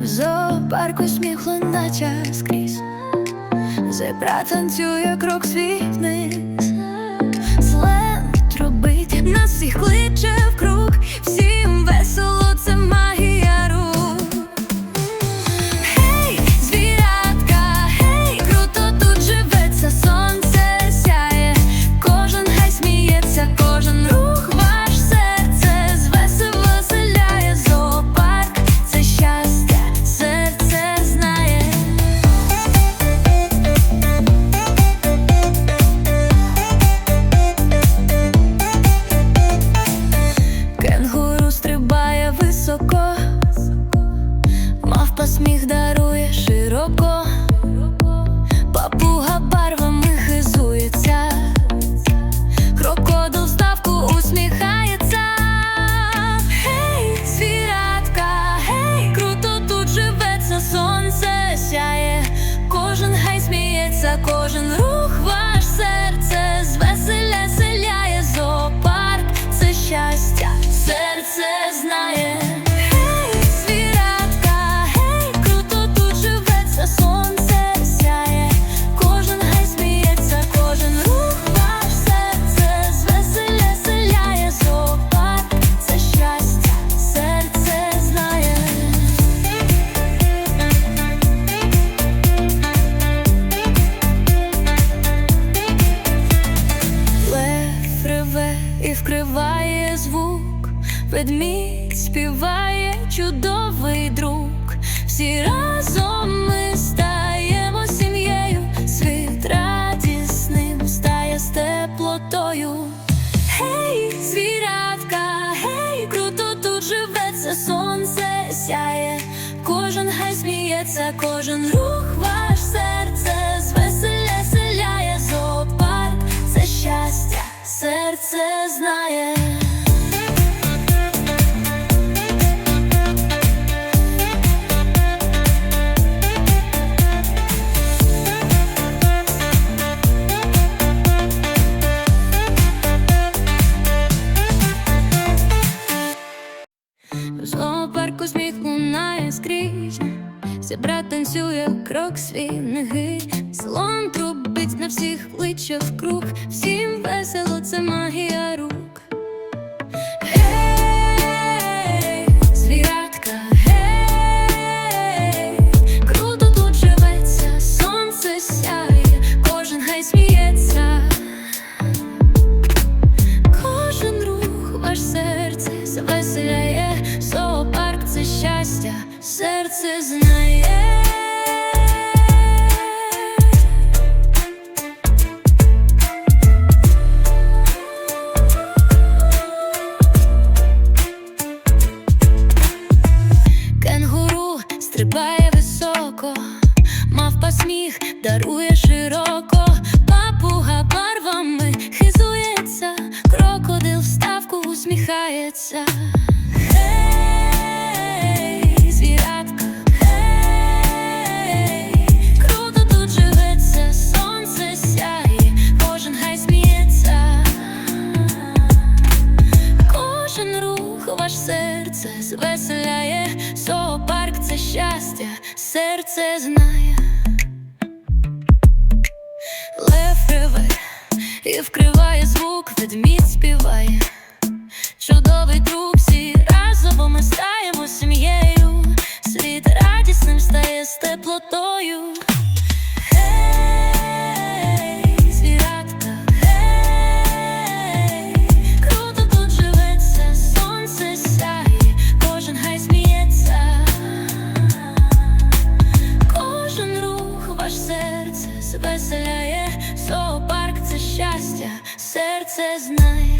В зоопарку сміх лунача скрізь. Зебра танцює крок свій і вкриває звук, ведмідь співає чудовий друг. Всі разом ми стаємо сім'єю, світ радісним стає з теплотою. Гей, звірятка, гей, круто тут живеться, сонце сяє, кожен гай сміється, кожен рух ваш серце звеселя серце знає. Зоопарку сміх лунає скрізь, Зебра танцює крок свій неги, слон трубить на всіх кличе в круг, всім весело, серце знає. Кенгуру стрибає високо, мавпа сміх дарує широко, папуга барвами хизується, крокодил вставку усміхається. Звеселяє, зоопарк це щастя, серце знає. Лев реве і вкриває звук, ведмідь співає. Чудовий друг, всі це знай.